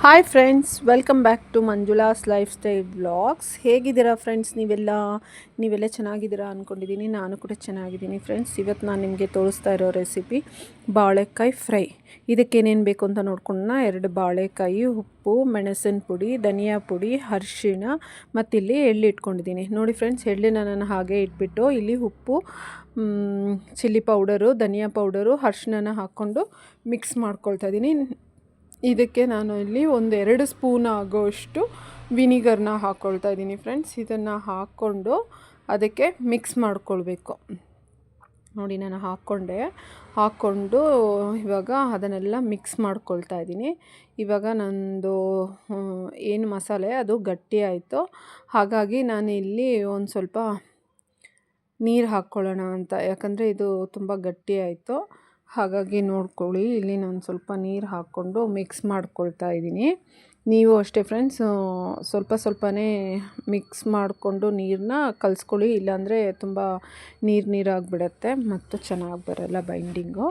Hi friends welcome back to Manjula's lifestyle blogs ಹೇಗಿದ್ದೀರಾ friends ನೀವೆಲ್ಲ? ನೀವೆಲ್ಲ ಚೆನ್ನಾಗಿದ್ದೀರಾ ಅಂದ್ಕೊಂಡಿದ್ದೀನಿ ನಾನು ಕೂಡ ಚೆನ್ನಾಗಿದ್ದೀನಿ ಫ್ರೆಂಡ್ಸ್ ಇವತ್ತು ನಾನು ನಿಮಗೆ ತೋರಿಸ್ತಾ ಇರೋ ರೆಸಿಪಿ ಬಾಳೆಕಾಯಿ ಫ್ರೈ ಇದಕ್ಕೇನೇನು ಬೇಕು ಅಂತ ನೋಡ್ಕೊಂಡ ಎರಡು ಬಾಳೆಕಾಯಿ, ಉಪ್ಪು, ಮೆಣಸಿನ ಪುಡಿ, ಧನಿಯಾ ಪುಡಿ, ಅರಿಶಿಣ ಮತ್ತಿಲ್ಲಿ ಎಳ್ಳು ಇಟ್ಕೊಂಡಿದ್ದೀನಿ. ನೋಡಿ ಫ್ರೆಂಡ್ಸ್ ಎಳ್ಳಿನ ನಾನು ಹಾಗೆ ಇಟ್ಬಿಟ್ಟು ಇಲ್ಲಿ ಉಪ್ಪು ಚಿಲ್ಲಿ ಪೌಡರು, ಧನಿಯಾ ಪೌಡರು, ಅರ್ಶಿಣನ ಹಾಕ್ಕೊಂಡು ಮಿಕ್ಸ್ ಮಾಡ್ಕೊಳ್ತಾ ಇದ್ದೀನಿ. ಇದಕ್ಕೆ ನಾನು ಇಲ್ಲಿ ಒಂದು ಎರಡು ಸ್ಪೂನ್ ಆಗೋಷ್ಟು ವಿನಿಗರ್ನ ಹಾಕ್ಕೊಳ್ತಾ ಇದ್ದೀನಿ ಫ್ರೆಂಡ್ಸ್. ಇದನ್ನು ಹಾಕ್ಕೊಂಡು ಅದಕ್ಕೆ ಮಿಕ್ಸ್ ಮಾಡ್ಕೊಳ್ಬೇಕು. ನೋಡಿ, ನಾನು ಹಾಕ್ಕೊಂಡೆ. ಹಾಕ್ಕೊಂಡು ಇವಾಗ ಅದನ್ನೆಲ್ಲ ಮಿಕ್ಸ್ ಮಾಡ್ಕೊಳ್ತಾ ಇದ್ದೀನಿ. ಇವಾಗ ನಂದು ಏನು ಮಸಾಲೆ, ಅದು ಗಟ್ಟಿ ಆಯಿತು. ಹಾಗಾಗಿ ನಾನು ಇಲ್ಲಿ ಒಂದು ಸ್ವಲ್ಪ ನೀರು ಹಾಕ್ಕೊಳ್ಳೋಣ ಅಂತ. ಯಾಕಂದರೆ ಇದು ತುಂಬ ಗಟ್ಟಿ ಆಯಿತು. ಹಾಗಾಗಿ ನೋಡ್ಕೊಳ್ಳಿ, ಇಲ್ಲಿ ನಾನು ಸ್ವಲ್ಪ ನೀರು ಹಾಕ್ಕೊಂಡು ಮಿಕ್ಸ್ ಮಾಡ್ಕೊಳ್ತಾ ಇದ್ದೀನಿ ನೀವು ಅಷ್ಟೇ ಫ್ರೆಂಡ್ಸ್ ಸ್ವಲ್ಪ ಸ್ವಲ್ಪನೇ ಮಿಕ್ಸ್ ಮಾಡಿಕೊಂಡು ನೀರನ್ನ ಕಲಿಸ್ಕೊಳ್ಳಿ, ಇಲ್ಲಾಂದರೆ ತುಂಬ ನೀರು ನೀರಾಗಿಬಿಡತ್ತೆ ಮತ್ತು ಚೆನ್ನಾಗಿ ಬರೋಲ್ಲ ಬೈಂಡಿಂಗು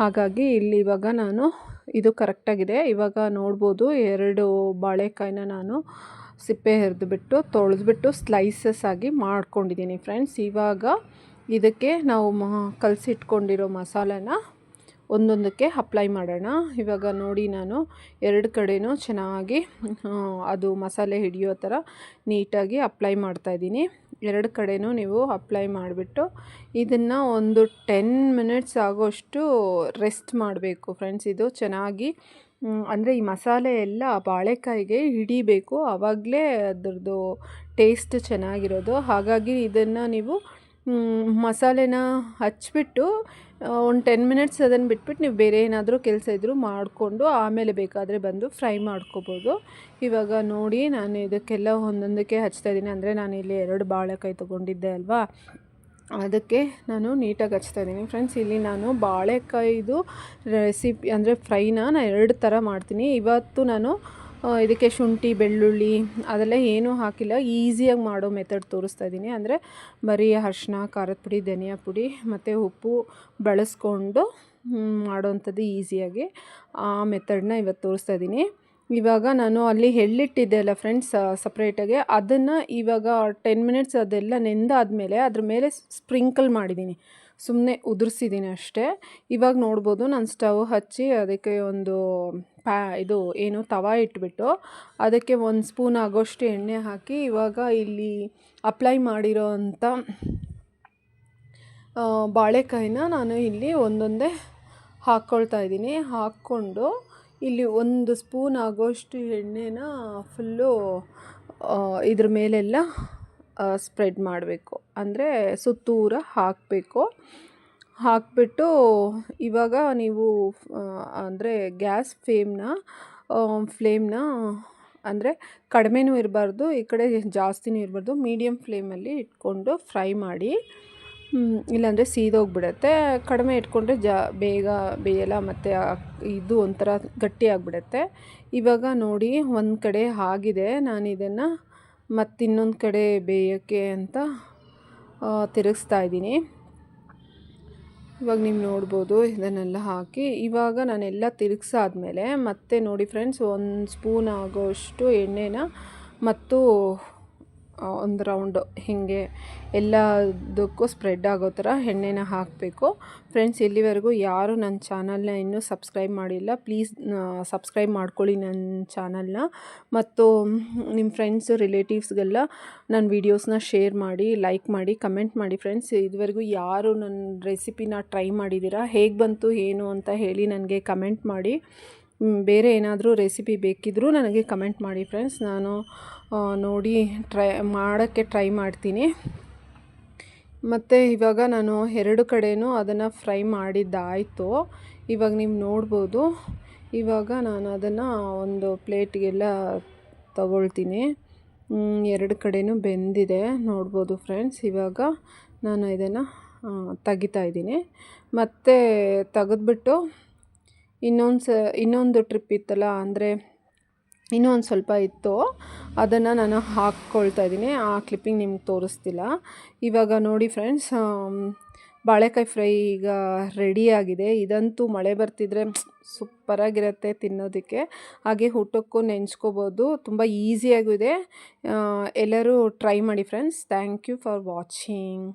ಹಾಗಾಗಿ ಇಲ್ಲಿ ಇವಾಗ ನಾನು ಇದು ಕರೆಕ್ಟಾಗಿದೆ ಇವಾಗ ನೋಡ್ಬೋದು ಎರಡು ಬಾಳೆಕಾಯಿನ ನಾನು ಸಿಪ್ಪೆ ಹೆರೆದುಬಿಟ್ಟು ತೊಳೆದ್ಬಿಟ್ಟು ಸ್ಲೈಸಸ್ ಆಗಿ ಮಾಡ್ಕೊಂಡಿದ್ದೀನಿ ಫ್ರೆಂಡ್ಸ್ ಇವಾಗ ಇದಕ್ಕೆ ನಾವು ಮ ಕಲಸಿಟ್ಕೊಂಡಿರೋ ಮಸಾಲೆನ ಒಂದೊಂದಕ್ಕೆ ಅಪ್ಲೈ ಮಾಡೋಣ. ಇವಾಗ ನೋಡಿ ನಾನು ಎರಡು ಕಡೆಯೂ ಚೆನ್ನಾಗಿ ಅದು ಮಸಾಲೆ ಹಿಡಿಯೋ ಥರ ನೀಟಾಗಿ ಅಪ್ಲೈ ಮಾಡ್ತಾಯಿದ್ದೀನಿ ಎರಡು ಕಡೆಯೂ ನೀವು ಅಪ್ಲೈ ಮಾಡಿಬಿಟ್ಟು ಇದನ್ನು ಒಂದು ಟೆನ್ ಮಿನಿಟ್ಸ್ ಆಗೋಷ್ಟು ರೆಸ್ಟ್ ಮಾಡಬೇಕು ಫ್ರೆಂಡ್ಸ್. ಇದು ಚೆನ್ನಾಗಿ ಅಂದರೆ ಈ ಮಸಾಲೆ ಎಲ್ಲ ಬಾಳೆಕಾಯಿಗೆ ಹಿಡಿಬೇಕು. ಆವಾಗಲೇ ಅದರದ್ದು ಟೇಸ್ಟ್ ಚೆನ್ನಾಗಿರೋದು. ಹಾಗಾಗಿ ಇದನ್ನು ನೀವು ಮಸಾಲೆನ ಹಚ್ಚಿಬಿಟ್ಟು ಒಂದು ಟೆನ್ ಮಿನಿಟ್ಸ್ ಅದನ್ನು ಬಿಟ್ಬಿಟ್ಟು ನೀವು ಬೇರೆ ಏನಾದರೂ ಕೆಲಸ ಇದ್ದರೂ ಮಾಡಿಕೊಂಡು ಆಮೇಲೆ ಬೇಕಾದರೆ ಬಂದು ಫ್ರೈ ಮಾಡ್ಕೋಬೋದು. ಇವಾಗ ನೋಡಿ ನಾನು ಇದಕ್ಕೆಲ್ಲ ಒಂದೊಂದಕ್ಕೆ ಹಚ್ತಾ ಇದ್ದೀನಿ ಅಂದರೆ ನಾನು ಇಲ್ಲಿ ಎರಡು ಬಾಳೆಕಾಯಿ ತೊಗೊಂಡಿದ್ದೆ ಅಲ್ವಾ? ಅದಕ್ಕೆ ನಾನು ನೀಟಾಗಿ ಹಚ್ತಾ ಇದ್ದೀನಿ ಫ್ರೆಂಡ್ಸ್ ಇಲ್ಲಿ ನಾನು ಬಾಳೆಕಾಯಿದು ರೆಸಿಪಿ ಅಂದರೆ ಫ್ರೈನ ನಾನು ಎರಡು ಥರ ಮಾಡ್ತೀನಿ. ಇವತ್ತು ನಾನು ಇದಕ್ಕೆ ಶುಂಠಿ, ಬೆಳ್ಳುಳ್ಳಿ ಅದೆಲ್ಲ ಏನೂ ಹಾಕಿಲ್ಲ. ಈಸಿಯಾಗಿ ಮಾಡೋ ಮೆಥಡ್ ತೋರಿಸ್ತಾ ಇದ್ದೀನಿ ಅಂದರೆ ಬರೀ ಅರ್ಶಿನ ಖಾರದ ಪುಡಿ, ಧನಿಯಾ ಪುಡಿ ಮತ್ತು ಉಪ್ಪು ಬಳಸ್ಕೊಂಡು ಮಾಡೋವಂಥದ್ದು ಈಸಿಯಾಗಿ ಆ ಮೆಥಡನ್ನ ಇವತ್ತು ತೋರಿಸ್ತಾ ಇದ್ದೀನಿ ಇವಾಗ ನಾನು ಅಲ್ಲಿ ಎಳ್ಳಿಟ್ಟಿದ್ದೆ ಅಲ್ಲ ಫ್ರೆಂಡ್ಸ್ ಸಪ್ರೇಟಾಗಿ ಅದನ್ನು ಇವಾಗ ಟೆನ್ ಮಿನಿಟ್ಸ್ ಅದೆಲ್ಲ ನೆಂದಾದಮೇಲೆ ಅದ್ರ ಮೇಲೆ ಸ್ಪ್ರಿಂಕಲ್ ಮಾಡಿದ್ದೀನಿ ಸುಮ್ಮನೆ ಉದುರಿಸಿದ್ದೀನಿ ಅಷ್ಟೇ. ಇವಾಗ ನೋಡ್ಬೋದು ನಾನು ಸ್ಟವ್ ಹಚ್ಚಿ ಅದಕ್ಕೆ ಒಂದು ಪ್ಯಾ, ಇದು ಏನು ತವ ಇಟ್ಬಿಟ್ಟು ಅದಕ್ಕೆ ಒಂದು ಸ್ಪೂನ್ ಆಗೋಷ್ಟು ಎಣ್ಣೆ ಹಾಕಿ ಇವಾಗ ಇಲ್ಲಿ ಅಪ್ಲೈ ಮಾಡಿರೋ ಅಂಥ ಬಾಳೆಕಾಯಿನ ನಾನು ಇಲ್ಲಿ ಒಂದೊಂದೇ ಹಾಕ್ಕೊಳ್ತಾ ಇದ್ದೀನಿ. ಹಾಕ್ಕೊಂಡು ಇಲ್ಲಿ ಒಂದು ಸ್ಪೂನ್ ಆಗೋಷ್ಟು ಎಣ್ಣೆನ ಫುಲ್ಲು ಇದ್ರ ಮೇಲೆಲ್ಲ ಸ್ಪ್ರೆಡ್ ಮಾಡಬೇಕು. ಅಂದರೆ ಸುತ್ತೂರ ಹಾಕಬೇಕು. ಹಾಕಿಬಿಟ್ಟು ಇವಾಗ ನೀವು ಅಂದರೆ ಗ್ಯಾಸ್ ಫ್ಲೇಮ್ನ ಫ್ಲೇಮ್ನ ಅಂದರೆ ಕಡಿಮೆನೂ ಇರಬಾರ್ದು, ಈ ಕಡೆ ಜಾಸ್ತಿನೂ ಇರಬಾರ್ದು. ಮೀಡಿಯಮ್ ಫ್ಲೇಮಲ್ಲಿ ಇಟ್ಕೊಂಡು ಫ್ರೈ ಮಾಡಿ ಇಲ್ಲಾಂದರೆ ಸೀದೋಗ್ಬಿಡತ್ತೆ. ಕಡಿಮೆ ಇಟ್ಕೊಂಡ್ರೆ ಜಾ, ಬೇಗ ಬೇಯಲ್ಲ, ಮತ್ತು ಇದು ಒಂಥರ ಗಟ್ಟಿಯಾಗಿಬಿಡತ್ತೆ ಇವಾಗ ನೋಡಿ, ಒಂದು ಕಡೆ ಆಗಿದೆ. ನಾನು ಇದನ್ನು ಮತ್ತಿನ್ನೊಂದು ಕಡೆ ಬೇಯೋಕ್ಕೆ ಅಂತ ತಿರುಗಿಸ್ತಾ ಇದ್ದೀನಿ. ಇವಾಗ ನೀವು ನೋಡ್ಬೋದು, ಇದನ್ನೆಲ್ಲ ಹಾಕಿ. ಇವಾಗ ನಾನೆಲ್ಲ ತಿರುಗಿಸಾದ್ಮೇಲೆ ಮತ್ತೆ ನೋಡಿ ಫ್ರೆಂಡ್ಸ್ ಒಂದು ಸ್ಪೂನ್ ಆಗೋಷ್ಟು ಎಣ್ಣೆನ ಮತ್ತು ಒಂದು ರೌಂಡು ಹೀಗೆ ಎಲ್ಲದಕ್ಕೂ ಸ್ಪ್ರೆಡ್ ಆಗೋ ಥರ ಎಣ್ಣೆನ ಹಾಕಬೇಕು. ಫ್ರೆಂಡ್ಸ್ ಇಲ್ಲಿವರೆಗೂ ಯಾರು ನನ್ನ ಚಾನಲ್ನ ಇನ್ನೂ ಸಬ್ಸ್ಕ್ರೈಬ್ ಮಾಡಿಲ್ಲ. ಪ್ಲೀಸ್ ಸಬ್ಸ್ಕ್ರೈಬ್ ಮಾಡ್ಕೊಳ್ಳಿ ನನ್ನ ಚಾನಲ್ನ ಮತ್ತು ನಿಮ್ಮ ಫ್ರೆಂಡ್ಸ್ ರಿಲೇಟಿವ್ಸ್ಗೆಲ್ಲ ನನ್ನ ವೀಡಿಯೋಸ್ನ ಶೇರ್ ಮಾಡಿ ಲೈಕ್ ಮಾಡಿ ಕಮೆಂಟ್ ಮಾಡಿ. ಫ್ರೆಂಡ್ಸ್ ಇದುವರೆಗೂ ಯಾರು ನನ್ನ ರೆಸಿಪಿನ ಟ್ರೈ ಮಾಡಿದ್ದೀರಾ? ಹೇಗೆ ಬಂತು, ಏನು ಅಂತ ಹೇಳಿ ನನಗೆ ಕಮೆಂಟ್ ಮಾಡಿ. ಬೇರೆ ಏನಾದರೂ ರೆಸಿಪಿ ಬೇಕಿದ್ದರೂ ನನಗೆ ಕಮೆಂಟ್ ಮಾಡಿ ಫ್ರೆಂಡ್ಸ್ ನಾನು ನೋಡಿ ಟ್ರೈ ಮಾಡೋಕ್ಕೆ ಟ್ರೈ ಮಾಡ್ತೀನಿ. ಮತ್ತು ಇವಾಗ ನಾನು ಎರಡು ಕಡೆಯೂ ಅದನ್ನು ಫ್ರೈ ಮಾಡಿದ್ದಾಯಿತು. ಇವಾಗ ನೀವು ನೋಡ್ಬೋದು. ಇವಾಗ ನಾನು ಅದನ್ನು ಒಂದು ಪ್ಲೇಟ್ಗೆಲ್ಲ ತಗೊಳ್ತೀನಿ. ಎರಡು ಕಡೆಯೂ ಬೆಂದಿದೆ. ನೋಡ್ಬೋದು ಫ್ರೆಂಡ್ಸ್ ಇವಾಗ ನಾನು ಇದನ್ನು ತೆಗಿತಾ ಇದ್ದೀನಿ. ಮತ್ತು ತೆಗೆದ್ಬಿಟ್ಟು ಇನ್ನೊಂದು ಸ ಇನ್ನೊಂದು ಟ್ರಿಪ್ ಇತ್ತಲ್ಲ, ಅಂದರೆ ಇನ್ನೂ ಒಂದು ಸ್ವಲ್ಪ ಇತ್ತು. ಅದನ್ನು ನಾನು ಹಾಕ್ಕೊಳ್ತಾ ಇದ್ದೀನಿ. ಆ ಕ್ಲಿಪ್ಪಿಂಗ್ ನಿಮ್ಗೆ ತೋರಿಸ್ತಿಲ್ಲ. ಇವಾಗ ನೋಡಿ ಫ್ರೆಂಡ್ಸ್ ಬಾಳೆಕಾಯಿ ಫ್ರೈ ಈಗ ರೆಡಿಯಾಗಿದೆ ಇದಂತೂ ಮಳೆ ಬರ್ತಿದ್ರೆ ಸೂಪರಾಗಿರುತ್ತೆ ತಿನ್ನೋದಕ್ಕೆ. ಹಾಗೆ ಊಟಕ್ಕೂ ನೆಂಚ್ಕೋಬೋದು ತುಂಬ ಈಸಿಯಾಗೂ ಇದೆ ಎಲ್ಲರೂ ಟ್ರೈ ಮಾಡಿ friends thank you for watching